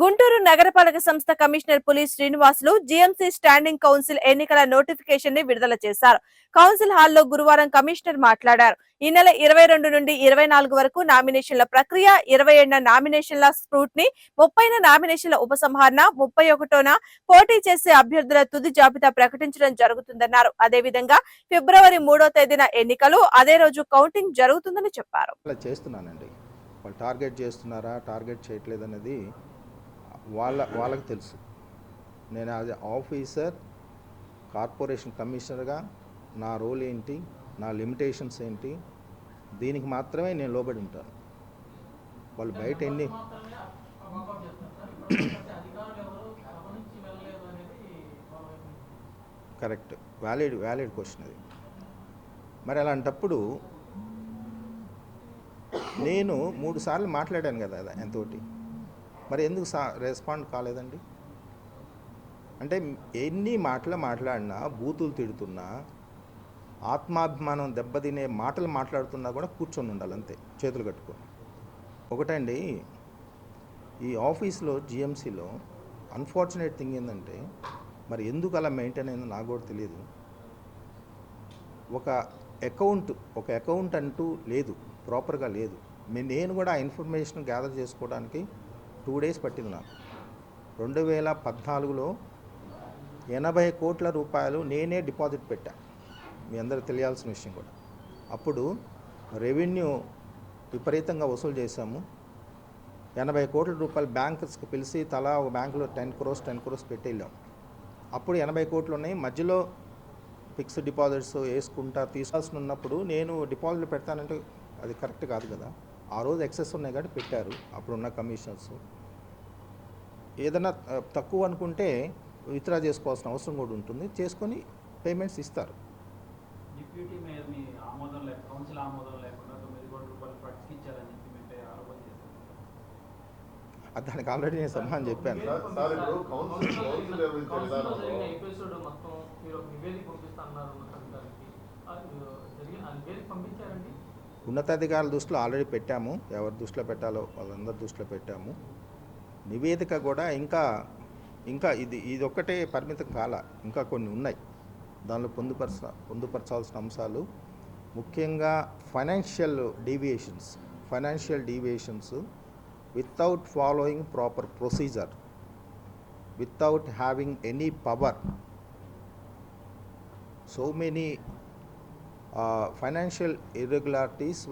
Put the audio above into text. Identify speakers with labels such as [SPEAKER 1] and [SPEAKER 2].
[SPEAKER 1] గుంటూరు నగరపాలక సంస్థ commissioner Puli Srinivasulu GMC standing council ఎన్నికల నోటిఫికేషన్ని విడుదల చేశారు. కౌన్సిల్ హాల్లో గురువారం కమిషనర్ మాట్లాడారు. ఈ నెల ఇరవై రెండు నుండి ఇరవై నాలుగు వరకు నామినేషన్ల ప్రక్రియ ఇరవై ఏడున నామినేషన్ల స్క్రూట్ని ముప్పైన నామినేషన్ల ఉపసంహరణ ముప్పై ఒకటోన పోటీ చేసే అభ్యర్థుల తుది జాబితా ప్రకటించడం జరుగుతుందన్నారు. అదేవిధంగా ఫిబ్రవరి మూడో తేదీన ఎన్నికలు అదే రోజు కౌంటింగ్ జరుగుతుందని చెప్పారు.
[SPEAKER 2] చేస్తున్నానండి. వాళ్ళు టార్గెట్ చేస్తున్నారా టార్గెట్ చేయట్లేదు అనేది వాళ్ళ వాళ్ళకి తెలుసు. నేను యాజ్ ఆఫీసర్ కార్పొరేషన్ కమిషనర్గా నా రోల్ ఏంటి నా లిమిటేషన్స్ ఏంటి దీనికి మాత్రమే నేను లోబడి ఉంటాను. వాళ్ళు బయట ఎన్ని కరెక్ట్. వ్యాలిడ్ వ్యాలిడ్ క్వశ్చన్ అది. మరి అలాంటప్పుడు నేను మూడు సార్లు మాట్లాడాను కదా అది ఎంతోటి. మరి ఎందుకు సా రెస్పాండ్ కాలేదండి? అంటే ఎన్ని మాటలు మాట్లాడినా బూతులు తిడుతున్నా ఆత్మాభిమానం దెబ్బతినే మాటలు మాట్లాడుతున్నా కూడా కూర్చొని ఉండాలి అంతే చేతులు కట్టుకొని. ఒకటండి ఈ ఆఫీస్లో జిఎంసీలో అన్ఫార్చునేట్ థింగ్ ఏంటంటే మరి ఎందుకు అలా మెయింటైన్ అయిందో నాకు కూడా తెలియదు ఒక అకౌంట్ ఒక అకౌంట్ అంటూ లేదు ప్రాపర్గా లేదు. మే- నేను కూడా ఆ ఇన్ఫర్మేషన్ గ్యాదర్ చేసుకోవడానికి టూ డేస్ పట్టింది నాకు. రెండు వేల పద్నాలుగులో ఎనభై కోట్ల రూపాయలు నేనే డిపాజిట్ పెట్టా. మీ అందరికి తెలియాల్సిన విషయం కూడా. అప్పుడు రెవెన్యూ విపరీతంగా వసూలు చేశాము. ఎనభై కోట్ల రూపాయలు బ్యాంక్స్కి పిలిచి తలా ఒక బ్యాంకులో టెన్ క్రోస్ టెన్ క్రోస్ పెట్టి వెళ్ళాం అప్పుడు ఎనభై కోట్లు ఉన్నాయి. మధ్యలో ఫిక్స్డ్ డిపాజిట్స్ వేసుకుంటా తీసుకోవాల్సి ఉన్నప్పుడు నేను డిపాజిట్లు పెడతానంటే అది కరెక్ట్ కాదు కదా. ఆ రోజు ఎక్సెస్ ఉన్నాయి కాబట్టి పెట్టారు. అప్పుడున్న కమిషన్స్. ఏదైనా తక్కువ అనుకుంటే విత్డ్రా చేసుకోవాల్సిన అవసరం కూడా ఉంటుంది. చేసుకొని పేమెంట్స్ ఇస్తారు.
[SPEAKER 3] డిప్యూటీ మేయర్ని ఆమోదం లేక కౌన్సిల్ ఆమోదం లేకుండా తొమ్మిది కోట్ల రూపాయలు ఫండ్స్కి ఇచ్చారని చెప్పి మీపై ఆరోపణ చేశారు.
[SPEAKER 2] అది దానికి ఆల్రెడీ నేను సమాధానం చెప్పాను.
[SPEAKER 4] ఎపిసోడ్ మొత్తం మీరు నివేదిక పంపిస్తా అన్నారు జరిగిన నివేదిక పంపించారండి.
[SPEAKER 2] ఉన్నతాధికారుల దృష్టిలో ఆల్రెడీ పెట్టాము. ఎవరి దృష్టిలో పెట్టాలో వాళ్ళందరి దృష్టిలో పెట్టాము. నివేదిక కూడా ఇంకా ఇంకా ఇది ఇది ఒక్కటే పరిమితం కాల. ఇంకా కొన్ని ఉన్నాయి. దానిలో పొందుపరచ పొందుపరచాల్సిన అంశాలు. ముఖ్యంగా financial deviations financial deviations without following proper procedure without having any power. So many Uh, financial irregularities